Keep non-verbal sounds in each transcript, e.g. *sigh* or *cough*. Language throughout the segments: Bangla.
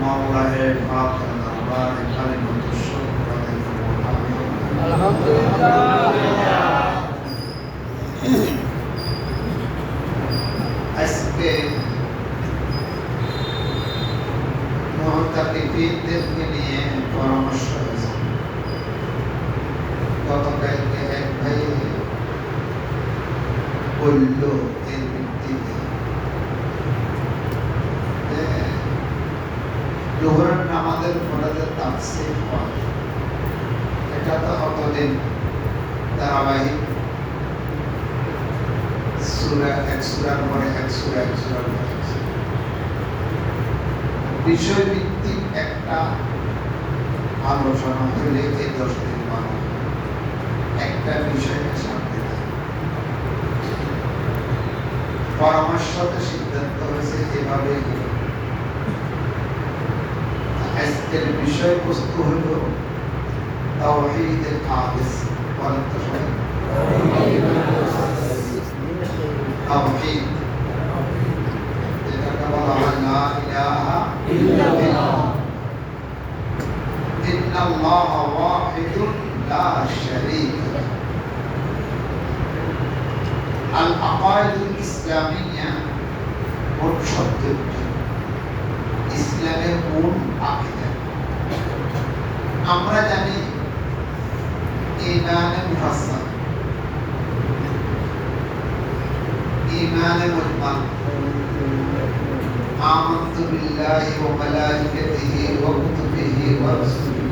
মাওলাহে পাক দরবার এখানে মন্তস্য করে আজকে মহাতাপিকদেরকে নিয়ে পরামর্শ হয়েছে গতকালকে এক ভাই বলল এর ভিত্তিতে যে জোহরের নামাজের হয় এটা তো ধারাবাহিক সূরা এক পরে এক সূরা, এক সূরার পরে এক বিষয় ভিত্তিক একটা আলোচনা হলে এই দশ দিন মানো একটা বিষয়কে সামনে পরামর্শতে সিদ্ধান্ত হয়েছে এভাবে আজকের বিষয়বস্তু হল তাওহীদের কাগজ বলেন তো সবাই তাওহীদ যেটাকে বলা হয় লা ইলাহা ইল্লাল্লাহ ইন্নাল্লাহ ওয়াহিদুন লা শারীকা লাহ ইসলামের মূল আকিদা আমরা জানি ইমানে মুফাসসাল ইমানে মুজমাল آمنت بالله وملائكته وكتبه ورسله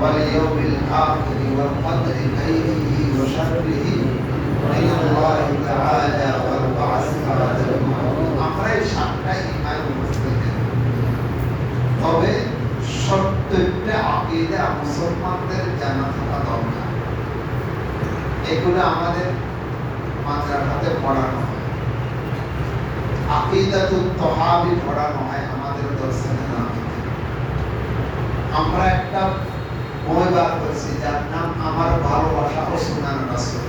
واليوم الآخر والقدر خيره وشره من الله تعالى والبعث بعد الموت আমরা এই সাতটা ইমান মুসলিমের তবে সত্যটা আকিদা মুসলমানদের জানা থাকা দরকার। এগুলো আমাদের পড়ানো হয়। আকিদাতুল তহাবি পড়ানো হয় আমাদের আমরা একটা বই বার করেছি যার নাম আমার ভালোবাসা ও সুনান রাসূল।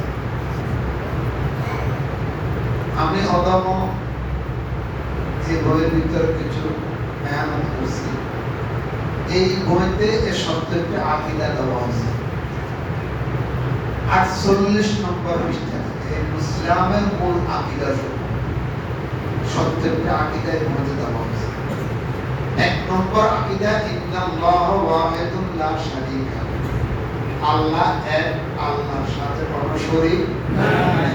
আমি অদম এই বইয়ের ভিতর কিছু মেহনত করছি এই বইতে এ শব্দটি আকিদা দেওয়া হয়েছে। আটচল্লিশ নম্বর পৃষ্ঠা থেকে ইসলামের মূল আকিদা সত্যটি আকিদা এর মধ্যে দেওয়া হয়েছে। এক নম্বর আকিদা, ইন্নাল্লাহ ওয়াহিদুন লা শারীকা। আল্লাহ এক, আল্লাহর সাথে কোনো শরীক নাই।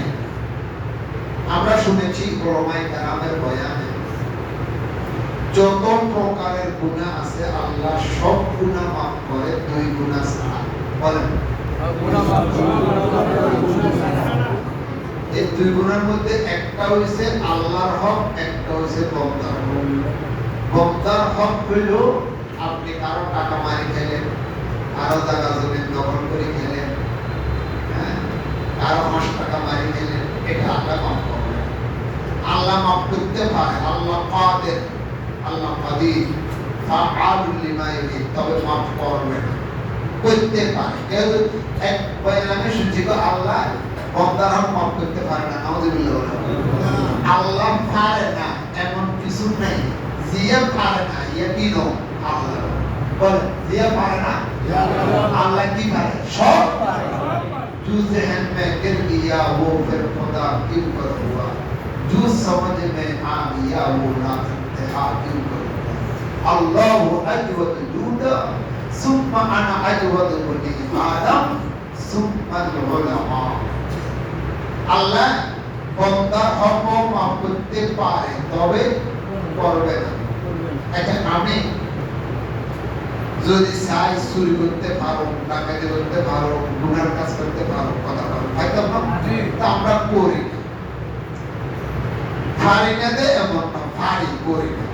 আমরা শুনেছি ওলামায়ে কেরামের বয়ানে যত প্রকারের গুনাহ আছে, আল্লাহ সব গুনাহ মাফ করে, দুই গুনাহ ছাড়া। বলেন। এই দুই গুণের মধ্যে একটা আল্লাহর হক, একটা বন্দার হক। বন্দার হক হইল, আপনি কারও টাকা মারি খেলেন, কারও জায়গা জমি দখল করে খেলেন হ্যাঁ? কারও পাঁচ টাকা মারি খেলেন, এটা আল্লাহ মাফ করবেন। আল্লাহ মাফ করতে পারে, আল্লাহ কাদের আল্লাহ কাদির ফাআলুল লিমা ইউরিদ তবে মাফ করবেন করতে পারে কেউ এক বয়ানে শুনছি তো আল্লাহ বন্দার হক মাফ করতে পারে না নাউজুবিল্লাহ আল্লাহ পারে না এমন কিছু নাই জিয়া পারে না ইয়াকিনো আল্লাহ বলে জিয়া পারে না আল্লাহ কি পারে সব পারে जो जहन में गिर गया वो फिर खुदा क्यों कर हुआ जो समझ में आ गया वो ना حاكم الله أجود الجود ثم أنا أجود الإمام ثم العلماء আল্লাহ বন্দার হক মাফ করতে পারে তবে করবে না। এখন আমি যদি চাই চুরি করতে পারো ডাকাতি করতে পারো গুনার কাজ করতে পারো কথা পারো তো আমরা করি। পারি না এমন না পারি করি না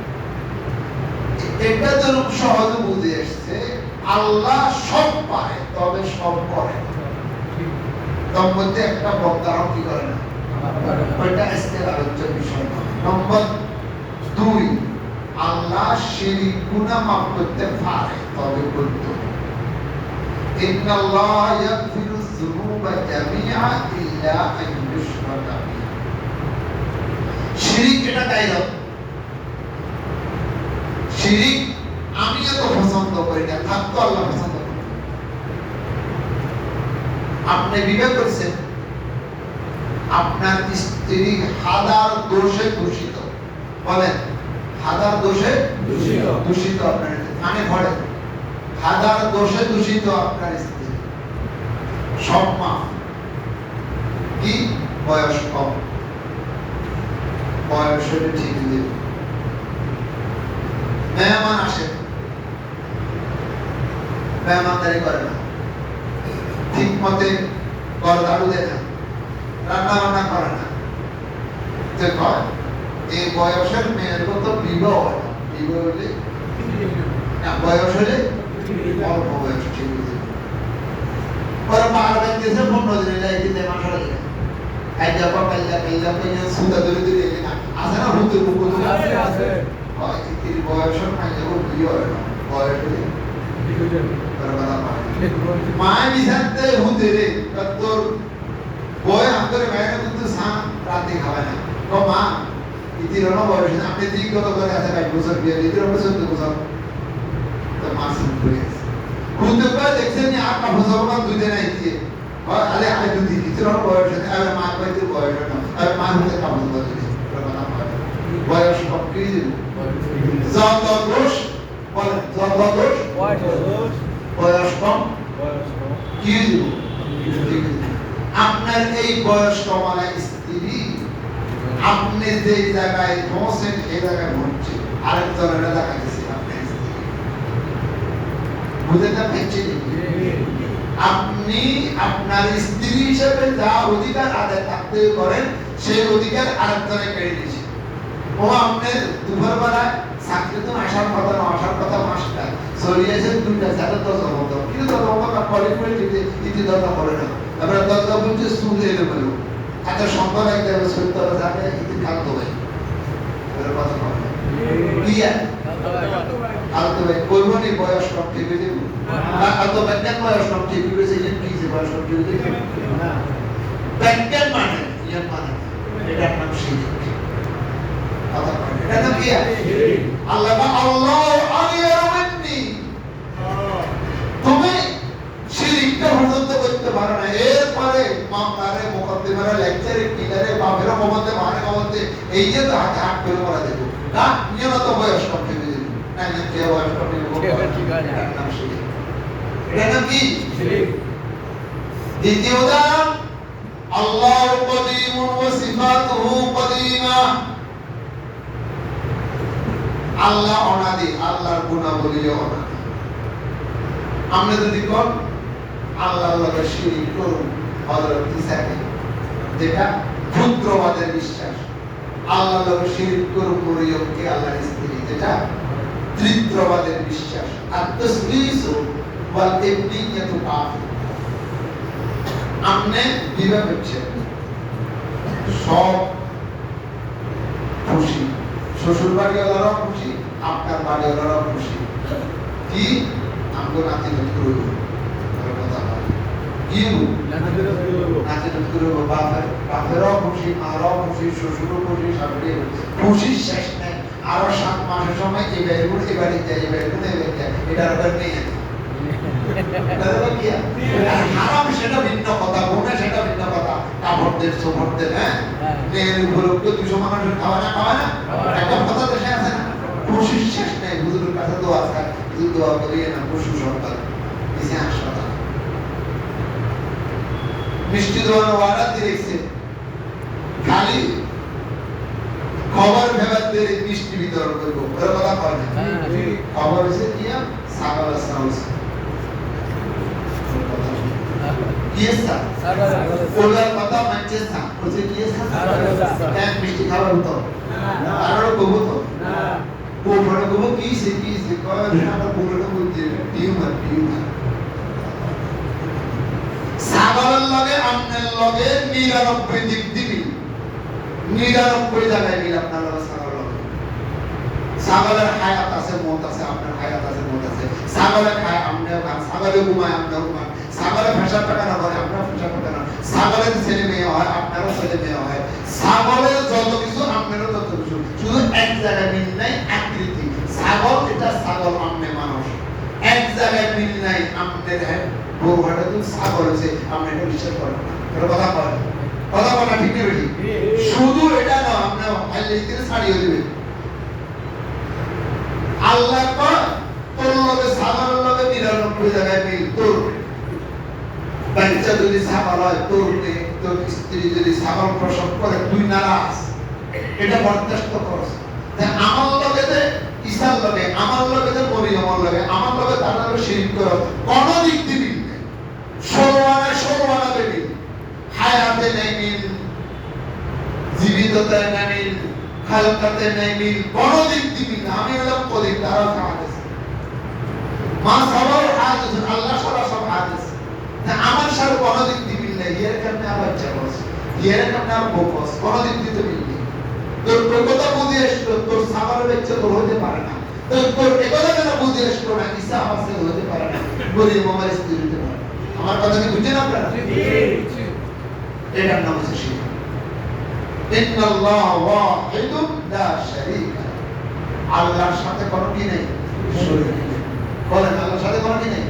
এটা যেরকম সহজে বুঝে এসছে আল্লাহ সব পারে তবে সব করে না তার মধ্যে একটা বক্তারাও কি করে না ওইটা আজকের আলোচ্য বিষয় নয়। নম্বর দুই আল্লাহ শিরিক গুনাহ মাফ করতে পারে তবে করতে إن الله يغفر الذنوب جميعا إلا أن يشرك به শিরিক এটা কাইরত শিরিক পছন্দ করি না থাকতো আল্লাহ পছন্দ করেন আপনি বিবেক করেছেন। আপনার স্ত্রী হাজার দোষে দূষিত। বলেন হাজার দোষে দূষিত। আপনার কানে ভরে হাজার দোষে দূষিত আপনার স্ত্রী। সব মা। কি? বয়স কম। বয়স হলে ঠিক দেবে মেহমান আসে। মেহমানদারি করে না। ঠিক মতে ঘর ঝাড়ু দেয় না রান্না বান্না করে না। যে এই বয়সের মেয়ের মতো বিবাহ না। বিবাহ হলে বয়স হলে অল্প বয়স ঠিক পরে পাহাড় এলে না আছে, বয়স হলে তার কথা পারে মায় বিছাতে হুতে রে তোর বয় আমরে বাইরে কিন্তু সাম রাতে খাবে না। তো মা ইতির না বয়স না আপনি দিক কত করে আছে ভাই বছর বিয়ে ইতির বছর তো বছর। তো মা সিম করে হুতে করে দেখছেন যে আর কাপড় সব না দুই দিন আইছে আলে আলে দুই ইতির না বয়স না আরে মা বয়স কম কি আপনার এই বয়স কমালা স্ত্রী আপনি যে জায়গায় পৌঁছেন এই জায়গায় পৌঁছে আরেক জনের দেখা গেছে আপনার স্ত্রী আপনি আপনার স্ত্রী হিসেবে যা অধিকার আদায় থাকতে করেন সেই অধিকার আরেকজনে কেড়ে ও আপনার দুপুর বেলায় চাকরি তো আসার কথা না কথা মাসটা দুইটা করব নি, বয়স কম ঠিক হয়ে যাব? আলতো ব্যাংকের বয়স কম ঠিক হয়ে যাবে? ব্যাংকের মানে ইয়ার মানে। এটা কথা বলে এটা কি আল্লাহ আল্লাহ আলিয়ার মিন্নি তুমি শিরিকটা পর্যন্ত করতে পারো না এরপরে মামলারে মোকদ্দমারে লেকচারে কিলারে বাপের মমতে মানে মমতে এই যে তো হাতে হাত করে করা দেবো না নিয়ে বয়স কম থেকে দেবো না না বয়স কম থেকে এটা নাম কি দ্বিতীয় উদাহরণ আল্লাহর কদিমুন ওয়া সিফাতুহু কদিমা আল্লাহ অনাদি, আল্লাহর গুণাবলী অনাদি। আমরা যদি কোন, আল্লাহর লগে শিরিক করুন, হযরত ঈসাকে যেটা ক্ষুদ্রবাদের বিশ্বাস। আল্লাহর লগে শিরিক করুন, মরিয়মকে আল্লাহর স্ত্রী। যেটা তৃত্ববাদের বিশ্বাস। আর তসলিসু ওয়াল ইবনিয়াতু কাফির আমনে বিবাহ হচ্ছে। সব খুশি। শ্বশুর বাড়িওয়ালারাও খুশি আপনার বাড়িওয়ালারাও খুশি। কি? আমগো নাতি করব কথা হয়। কি নাতি নাতি করব বাপের বাপেরও খুশি মারাও খুশি শ্বশুরও খুশি শাশুড়ি খুশি। শেষ নেই। আরও সাত মাসের সময় এই করে যায় করে যায় নেই? আর হারাম *laughs* সেটা ভিন্ন কথা গুণে সেটা ভিন্ন কথা। কাপড়দের সোপড়দের হ্যাঁ? হ্যাঁ। উপলক্ষে দুশো মানুষের খাওয়া না খাওয়া না? একটা কথা দেশে আছে না। শেষ নেই হুজুরের কাছে দোয়া আছে। হুজুর দোয়া করিয়ে না পশু নিচে হাসপাতাল মিষ্টি দোয়ানো খালি খবর ভেবার দিয়ে মিষ্টি বিতরণ করব। ওরা কথা কয় না। খবর হয়েছে কি কিয়েসা ওলার সাগরের দিবি নিরানব্বই জায়গায় মিল আপনার লগে সাগর লগে সাগরের হায়াত আছে মত আছে আপনার হায়াত আছে মত আছে সাগরে খায় আমনেও খান সাগরে ঘুমায় আমনেও ঘুমান সাগরে ফেসা পাকানো করে আপনার ফেসা পাকানো সাগরের ছেলে মেয়ে হয়, আপনারও ছেলে মেয়ে হয়। সাগরের যত কিছু, আপনারও তত কিছু। শুধু এক জায়গায় মিল নাই, আকৃতি। সাগর এটা সাগর আমনে মানুষ। এক জায়গায় মিল নাই আমাদের হ্যাঁ বউহাটা তো ছাগল হয়েছে আমরা এটা বিশ্বাস করেন না। এটা কথা বলেন। কথা বলা ঠিক নেই শুধু এটা না আপনার দিলে ছাড়িয়ে দিবে আল্লাহ কয় তোর লগে ছাগলের লগে নিরানব্বই জায়গায় মিল তোর বাচ্চা যদি ছাগল হয় তোর তোর স্ত্রী যদি ছাগল প্রসব করে তুই নারাজ এটা বরদাস্ত করস আমার লগে ঈশার লগে, আমার লগে যে লগে, আমার লগে তার লগে করো, কোন দিক দিবি খালকাতে নেই মিল, কোন দিক দিবি আমি হলাম কদিক তারাও হাদিস মা সবার আল্লাহ সারা সব হাদিস তা আমার সাথে কোন দিক দিবি না ইয়ের কারণে আবার চাবস ইয়ের কারণে আর বোকস কোন দিক দিতে মিলবি তোর তোর কথা বুঝে আসলো তোর সাবার বেচে তোর হতে পারে না। তোর তোর একথা কেন বুঝে আসলো না ঈসা আমার সাথে হতে পারে না। গরিব আমার স্ত্রী হতে পারে আমার কথা কি বুঝছেন আপনারা? এটার নাম হচ্ছে শারীকা। আল্লাহর সাথে কোনো কি নেই। বলেন আল্লাহর সাথে কোনো কি নেই?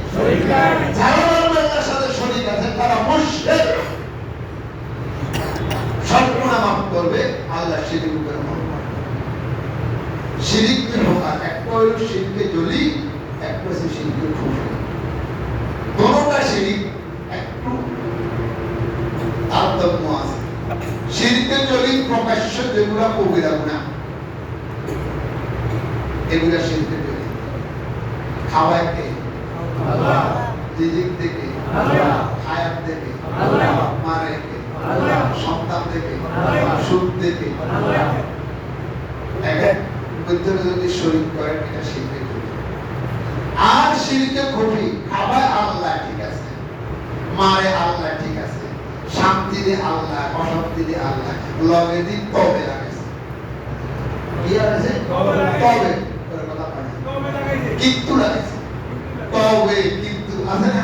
আল্লাহর সাথে শরীক আছে তারা মুশরিক। সম্পূর্ণ মাফ করবে আল্লাহ শিরিক উপরে মাফ করবে প্রকার একটা হলো শিরকে জলি একটা হচ্ছে শিরিক একটু তারতম্য আছে। জলি প্রকাশ্য যেগুলা কবিরা গুণা এগুলা জলি রিজিক থেকে হায়াত থেকে মারে কে সন্তান থেকে সুখ এক যদি শরীর করেন, এটা জলি আর শিরকে খুবই খাওয়ায় আল্লাহ ঠিক আছে, মারে আল্লাহ ঠিক আছে, শান্তি দিয়ে আল্লাহ, অশান্তি দিয়ে আল্লাহ, লগে দিন তবে লাগাইছে। কি আছে তবে কিন্তু লাগাইছে। তবে কিন্তু আছে না?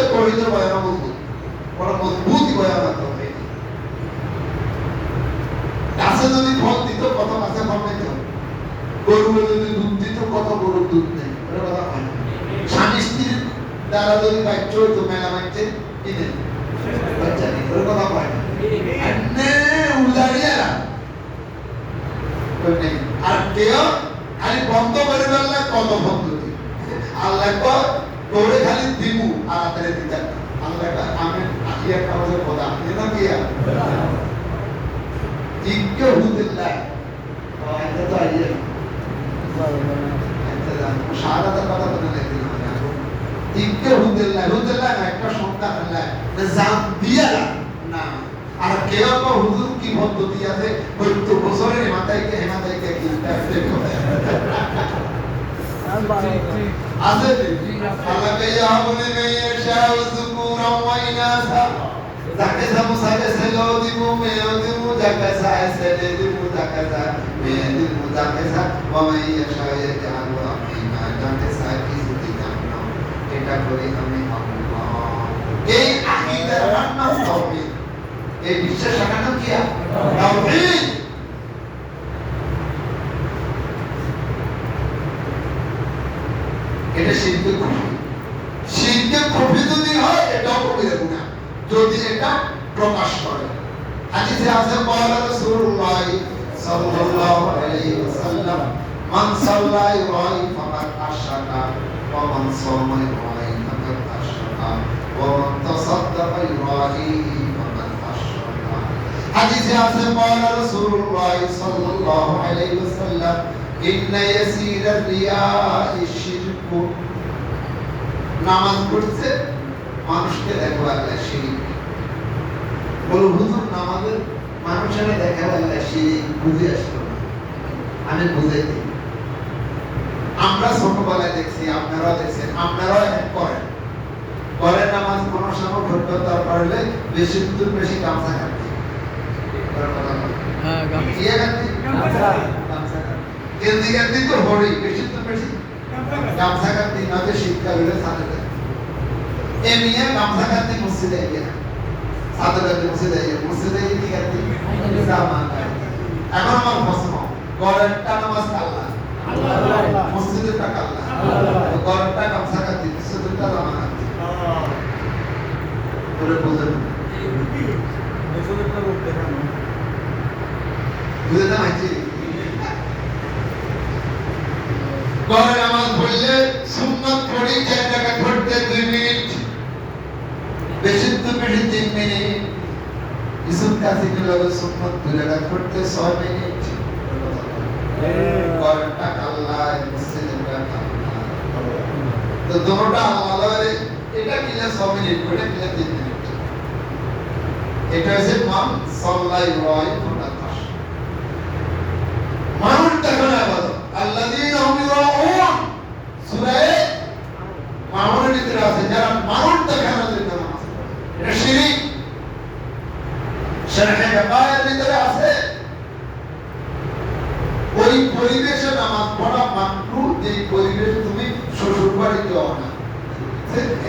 তাওহীদের বয়ান মজবুত বড় মজবুত আছে তাওহীদ কাছে যদি ফল দিত কত কাছে ফল পেত গরু যদি দুধ দিত কত গরুর দুধ নেই। কথা হয় স্বামী স্ত্রীর দ্বারা যদি বাচ্চা হইতো, মেলা নেই হয়। আর কেউ বন্ধ করে কত তোরে খালি দিমু আর আতারে দিতে না। আল্লাহ কয়, আমি আহিয়া কাগজের কথা। না গিয়া ইজ্ঞ হুদিল্লাহ এটা তো আইয়া। শাহাদাতের কথা বলে না ইজ্ঞ হুদিল্লাহ হুদিল্লাহ একটা সন্তান আল্লাহ জান দিয়া না। আর কেউ তো হুজুর কি পদ্ধতি আছে? হয়তো বছরের মাথায় কে হেমাতায় কে কি ওয়া যাকে যাব সাথে ছেলেও দিব মেয়েও দিব যাকে চায় দিব যাকে চায় মেয়ে দিব যাকে চায় ওয়ামাই ইয়াশা ইয়াজআলু আকিমা যাকে চায় কিছু না এটা করি আমি এই এই বিশ্বাস রাখার নাম কি তাওহীদ। শিল্পের কপি শিল্পের কপি যদি হয়, এটাও কবিরা গুণা যদি এটা প্রকাশ করে। হাদিসে আছে বলা রাসূলুল্লাহ সাল্লাল্লাহু আলাইহি ওয়াসাল্লাম, মান সাল্লা ইউরাই ফাকাদ আশরাকা, ওয়া মান সাল্লা ইউরাই ফাকাদ আশরাকা, ওয়া মান তাসাদ্দাqa ইউরাই ফাকাদ আশরাকা। হাদিসে আছে বলা রাসূলুল্লাহ সাল্লাল্লাহু আলাইহি ওয়াসাল্লাম, ইন্না ইয়াসিরা রিয়া শিরকু। নামাজ পড়ছে মানুষকে দেখো আল্লাহ শিরিক বলো হুজুর নামাজের মানুষের দেখা আল্লাহ শিরিক বুঝে আসলো না। আমি বুঝাই দিই। আমরা ছোটবেলায় দেখছি আপনারাও দেখছেন আপনারাও এখন করেন। করেন নামাজ কোনো সময় ভোটটা পারলে বেশি দূর বেশি গামছা কাটতে হ্যাঁ গামছা। গামছা। গামছা কাটতে তো হরি বেশি তো বেশি গামছা কাটতে নয়তো শীতকাল হলে দেয় এ মিয়া গামছা কাটতে মসজিদে গিয়ে ছাদে কাটতে মসজিদে গিয়ে মসজিদে গিয়ে কি কাটতে এখন আমার প্রশ্ন গড়েরটা নামাজ কাল্লা। মসজিদের আল্লাহ আল্লাহ। গড়েরটা গামছা কাটতে মসজিদেরটা জামা কাটতে করে বুঝেন বুঝে না। গড়ে নামাজ পড়লে সুন্নত পড়ি চার টাকা ঘুরতে দুই মিনিট। বেশি তো বেশি তিন মিনিট। ইসুফ কাছে গেলে সুন্নত দুই টাকা ঘুরতে ছয় মিনিট। গড়ের টাকা আল্লাহ মসজিদের টাকা তো দুটোটা আল্লাহ এটা কিনা ছ মিনিট ওটা কিনা তিন মিনিট। এটা হচ্ছে মান সাল্লাই রয় ফোটাতাস মানুষ দেখো না আবার আল্লাযীনা হুম ইউরাউন সূরা মামুনের ভিতরে আছে যারা মানুষ দেখানোর জন্য নামাজ পড়ে এটা শিরিক শরহে ব্যাপারের ভিতরে আছে। ওই পরিবেশে নামাজ পড়া মাত্র যে পরিবেশ তুমি শ্বশুর বাড়ি যাও না।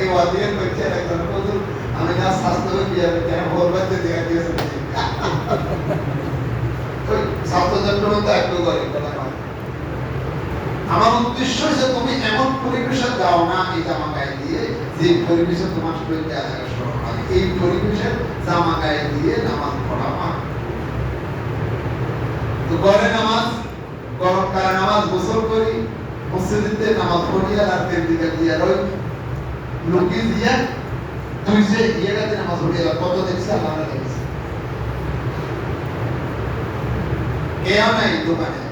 এই ওয়াদিয়ে কইছে একজন হুজুর আমি না স্বাস্থ্য বিয়ে কেন বলবাতে দেখা দিয়েছে স্বাস্থ্য ছাত্র তো একটু করে কথা। আমার উদ্দেশ্য যে তুমি এমন পরিবেশে যাও না, এই জামা গায়ে দিয়ে, যে পরিবেশে তোমার আঘাত সরব হয়। এই পরিবেশে জামা গায়ে দিয়ে নামাজ পড়া মা। তো ঘরে নামাজ গরমকালে নামাজ গোসল করি, মসজিদে নামাজ পড়ি আর রাতের দিকে দিয়ে রই। লুকি দিয়ে তুই যে ইয়েটাতে নামাজ পড়ি আর কত দেখছে? আল্লাহ দেখছে। কেউ নাই দোকানে।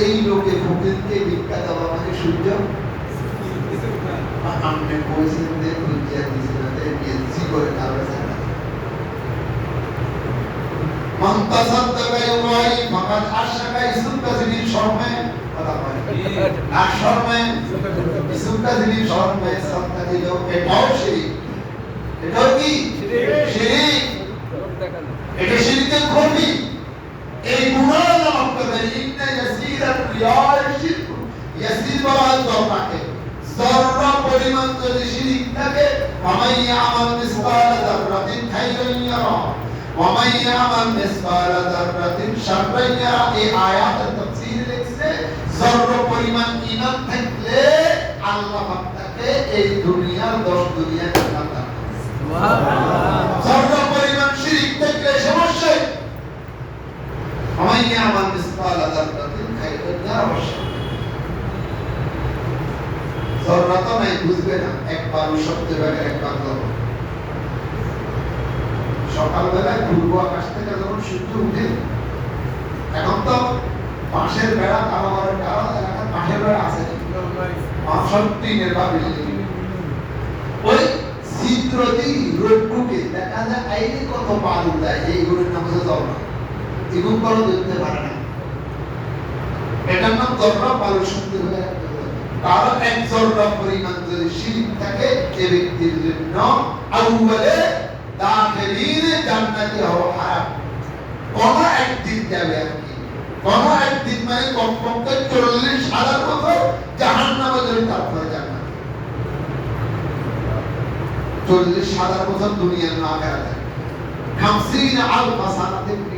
এই লোকে ফকিরকে ভিক্ষা দেওয়া মানে সূর্য? আপনি বলছেন যে দুনিয়া দিছিলাতে বিএসসি করে কারও মান তাসাদ্দাকা ইউরাই ফাকাদ আশরাকা ইসুম কাজিবির শর্মে কথা বলে আর শর্মে? ইসুম কাজিবির শর্মে সাদকা দিল। এটাও শিরিক। এটাও কি? শিরিক। এটা শিরিকের খুবই এই গুণার নাম করে ইন্না ইয়াসিরা রিয়াল শিরক। ইয়াসির বলা দরকাকে জররা পরিমাণ যদি শিরিক থাকে ওয়ামান ইয়ামাল মিসকাল যাররাতিন খাইরান ইয়ারা ওয়ামান ইয়ামাল মিসকাল যাররাতিন শাররান ইয়ারা এই আয়াতের তাফসীর লিখছে জররা পরিমাণ ঈমান থাকলে আল্লাহ পাক তাকে এই দুনিয়ার 10 দুনিয়া জান্নাত দান করবে জররা পরিমাণ শিরিক থাকলে সমস্যা ومن يعمل مثقال ذرة خيرا يره জররা তো নাই বুঝবে না একবার সত্যি বেলা একবার ধরো সকালবেলায় পূর্ব আকাশ থেকে যখন সূর্য উঠে এখন তো পাশের বেড়া কারাগারের কারা এলাকার পাশের বেড়া আছে সব টিনের বা বিল্ডিং ওই ছিদ্র দিই রোগ ঢুকে দেখা যায় আইনে কত পালু দেয় এই গরুর নাম হচ্ছে জর্রা এগুলো কোনো দেখতে পারে না। এটার নাম জর্রা পালু সুন্দর হয়ে কারও এক জর্রা পরিমাণ যদি শিরিক থাকে, এ ব্যক্তির জন্য আউয়ালে দাখিলিন জান্নাতি হওয়া হারাম। কোন একদিন যাবে আর কি? কোন একদিন মানে কমপক্ষে চল্লিশ হাজার বছর জাহান নামে যদি তারপরে জান্নাত চল্লিশ হাজার বছর দুনিয়ার না আখেরাতে খামসিন আলফা সানাতিন মিম্মা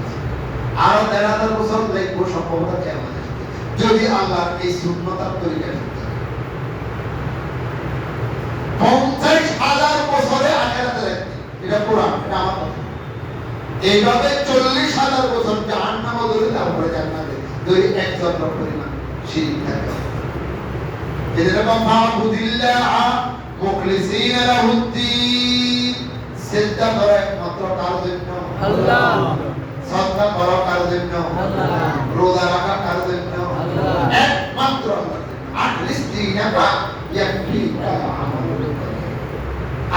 আরও দেড় হাজার বছর দেখব সম্ভবত কেমন। যদি আল্লাহর এই শূন্যতার তরিকা পঞ্চাশ হাজার বছরে আখেরাতে রাখবে এটা কোরআন, এটা আমার কথা। এইভাবে চল্লিশ হাজার বছর জাহান্নাম ধরে তারপরে জান্নাতে যদি এক চন্দ্র পরিমাণ শিরিক থাকে। একমাত্র কার জন্য। আল্লাহ। সদকা করো কার জন্য রোজা রাখা কার জন্য একমাত্র। আখলিস দীনাকা ইয়াকফিকা আমালুকা।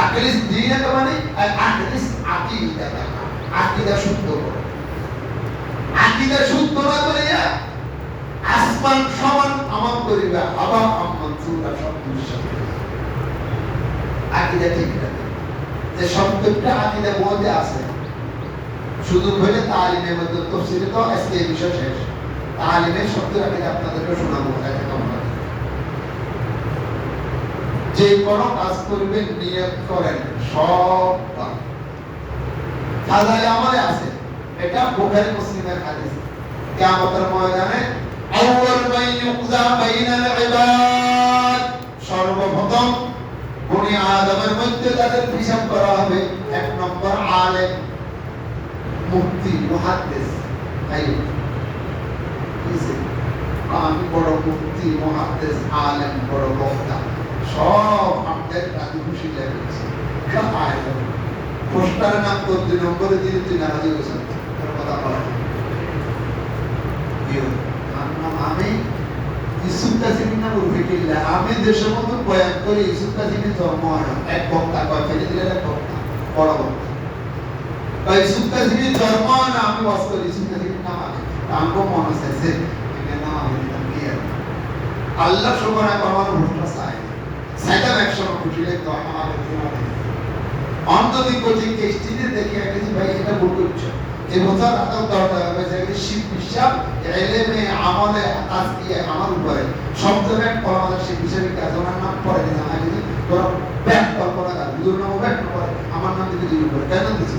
আখলিস মানে আর আখলিস আকীদাকা। শুদ্ধ। আকীদা শুদ্ধ না করিয়া আসমান সমান আমল করিবা, আবার আমল চুরা সব বিশ্বাস করিবা। ঠিক রাখবে যে শব্দটা আকীদার মধ্যে আছে শুধু হইলে তালিমের মধ্যে তফসিলে তো আজকে এই বিষয় শেষ। তালিমের শব্দ আমি আপনাদেরকে শোনাবো যে কোনো কাজ করবেন, নিয়ত করেন, সব। সাজায় আমলে আছে। এটা বুখারী মুসলিমের হাদিস। কিয়ামতের ময়দানে আউয়াল মান ইউকজা বাইনাল ইবাদ। সর্বপ্রথম বনি আদমের মধ্যে তাদের হিসাব করা হবে। এক নম্বর আলেম। মুক্তি, মহাদ্দেশ। আমি বড় মুক্তি আলেম, বড় বক্তা। সব রাজি খুশি লেগেছে পোস্টারের নাম তোর দুই নম্বরে দিয়ে তুই নারাজি হয়েছেন কথা বলা আমি ইসুফ নাম আমি দেশের মতো বয়ান করে, ইসুফ কাসিমের জন্ম এক বক্তা কয়, ফেলে দিলেন এক বক্তা। বড় বক্তা। জন্ম হয় না আমি বাস করি আগে নাম আমি আল্লাহ সবার আমার ভোটটা চাই সাইতাম একসময় খুশি লাগতো আমার অন্তদিন কোচিং টেস্টিতে দেখে গেছি ভাই এটা ভুল করছ। এই বছর আতঙ্ক দরকার হবে, যে শিব বিশ্বাস এলেমে, আমলে, আজকে আমার উপরে। শব্দ ব্যাগ করা আমাদের শিব হিসেবে কাজ ওনার নাম পরে আমার যদি তোরা ব্যাগ কল্পনা কর দুটোর নাম ব্যাগ পরে, আমার নাম দুই উপরে কেন দিছি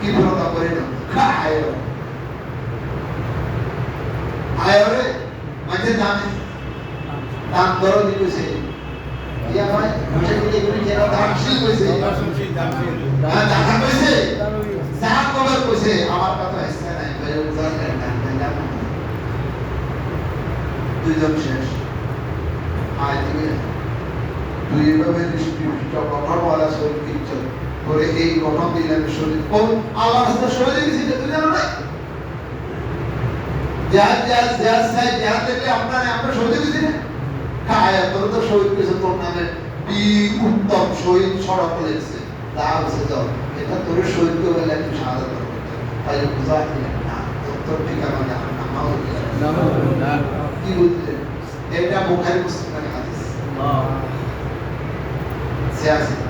আর কি বিরতা করে না। আয় রে মাঝে দামে দাম দরও দিতেছে ইয়া ভাই এগুলি দাম শিল কইছে আমার কথা হইছে না ভাই দুইজন শেষ। আয় দিকে দুই ভাবে দৃষ্টিভূষ্ট গঠনওয়ালা শরীর কিচ্ছু করে এই গঠন দিলেন শরীর কোন আল্লাহ রাস্তা শরীরে গেছি তুই জানো না যার যার যার সাই যার দেখলে আপনার আমরা শহীদ গেছি না? খায় তোর তো শহীদ কিছু তোর নামে বীর উত্তম শহীদ সড়ক লেগেছে। তা হচ্ছে যাও এটা তোর শহীদ কে বলে একটু সাহায্য করবে। তাই বুঝা না তোর তোর ঠিকানা না। মাও কি বুঝলেন এটা বুখারি মুসলিমের হাদিস। সিয়াসিদের হাদিস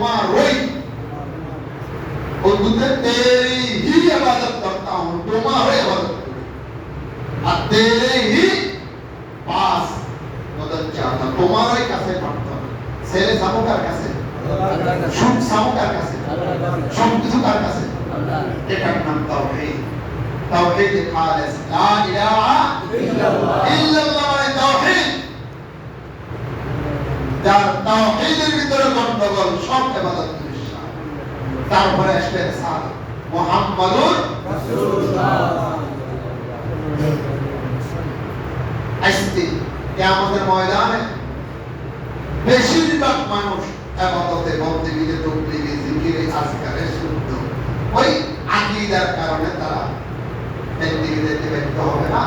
तुम्हारोई और दूसरे तेरी ही इबादत करता हूं तुम्हारे इबादत और तेरे ही पास मदद चाहता तुम्हारे कैसे पढ़ता ছেলে সামো কার কাছে? সুখ সামো কার কাছে? সব কিছু কার কাছে? এটার নাম তাওহীদ। তাওহীদ খালেস, লা ইলাহা ইল্লাল্লাহ ইল্লাল্লাহ মানে তাওহীদ। যার তাওহীদের ভিতরে গন্ডগোল, সব ইবাদত মিশা তারপরে আসবে সাদ মুহাম্মাদুর আসতে কিয়ামতের ময়দানে বেশিরভাগ মানুষ আবাদতে বন্দেগীতে তকলিগে জিকিরে, আজকারে শুদ্ধ। ওই আকীদার কারণে তারা ডান যেতে ব্যর্থ হবে না।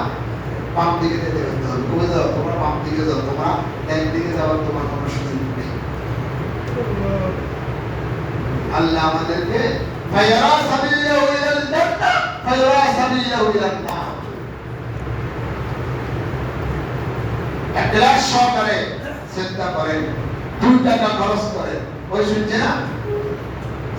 বাম দিকে যেতে হবে। তুমি যাও, তোমরা বাম দিকে যাও, তোমরা ডান দিকে যাওয়ার তোমার কোনো সুযোগ নেই। আল্লাহ আমাদেরকে, ফায়ারা সাবিল্লাহু ইলাল জান্নাহ, ফায়ারা সাবিল্লাহু ইলান নার। একলাস সহকারে চিন্তা করেন, দুই টাকা খরচ করেন। ওই শুনছে না?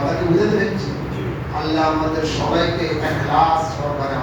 কথা কি বুঝতে পেরেছি আল্লাহ আমাদের সবাইকে একলাস সহকারে